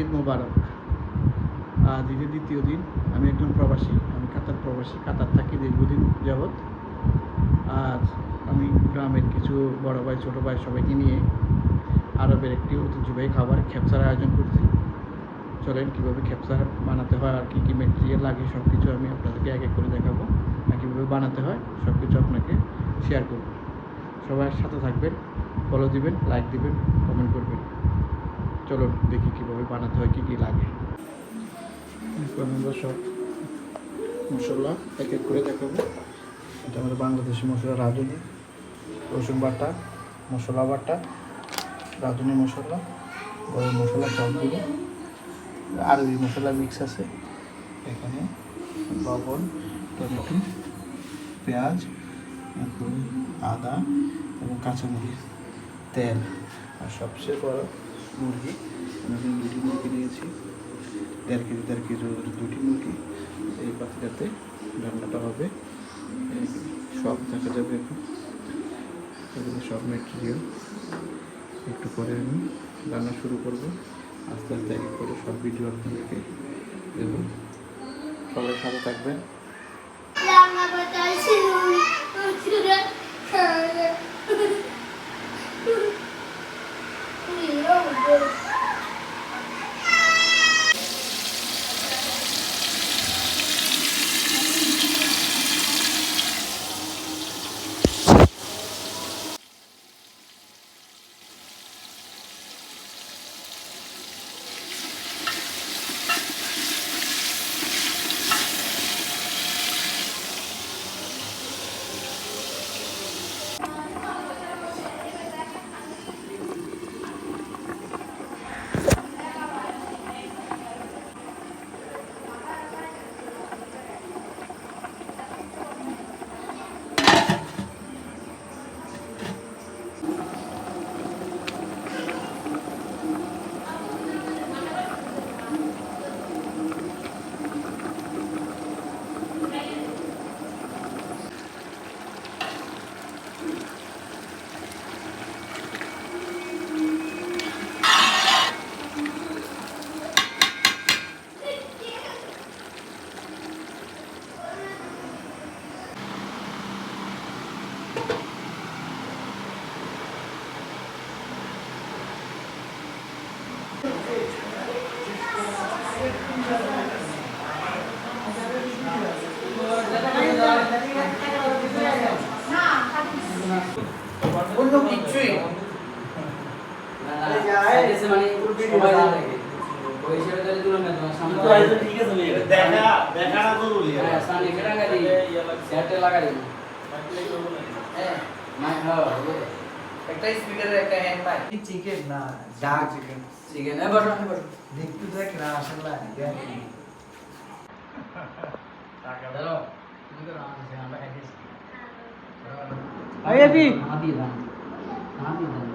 ঈদ মোবারক। আজ ঈদের দ্বিতীয় দিন। আমি একজন প্রবাসী। আমি কাতার প্রবাসী। কাতার থাকি দীর্ঘদিন যাবৎ। আজ আমি গ্রামের কিছু বড় ভাই, ছোটো ভাই সবাইকে নিয়ে আরবের একটি ঐতিহ্যবাহী খাবার খেপসার আয়োজন করছি। চলেন কীভাবে খেপসা বানাতে হয় আর কী কী মেটেরিয়াল লাগে সব কিছু আমি আপনাদেরকে এক এক করে দেখাবো। আর কীভাবে বানাতে হয় সব কিছু আপনাকে শেয়ার করব। সবাই সাথে থাকবেন ফলো দিবেন লাইক দিবেন কমেন্ট করবেন। চলুন দেখি কীভাবে বানাতে হয়, কী কী লাগে। আমরা সব মশলা এক এক করে দেখাবো। এটা আমাদের বাংলাদেশি মশলা, রাঁধুনি, রসুন বাটা, মশলা বাটা, রাঁধুনি মশলা, গরম মশলা সবগুলো আরবি মশলা মিক্স আছে। এখানে লবণ, টমেটো, পেঁয়াজ আদা এবং কাঁচামরিচ, তেল। আর সবচেয়ে বড় মুরগি আমি দুটি মুরগি নিয়েছি। দেড় কেজি দেড় কেজি দুটি মুরগি। এই পাতিটাতে রান্নাটা হবে। সব দেখা যাবে এখন। সব মেটেরিয়াল একটু পরে আমি রান্না শুরু করব। আস্তে আস্তে এক করে সব ভিডিও আপনাদেরকে দেবো। সবাই সাথে থাকবেন। দেখা দেখাটা জরুরি একটা স্পিকারের একটা হ্যান্ড মাইক চিকেন না ডাক চিকেন চিকেন এ বসো এ বসো দেখতে দেখ না আসলে চলো আই আবি হাতি দান হাতি দান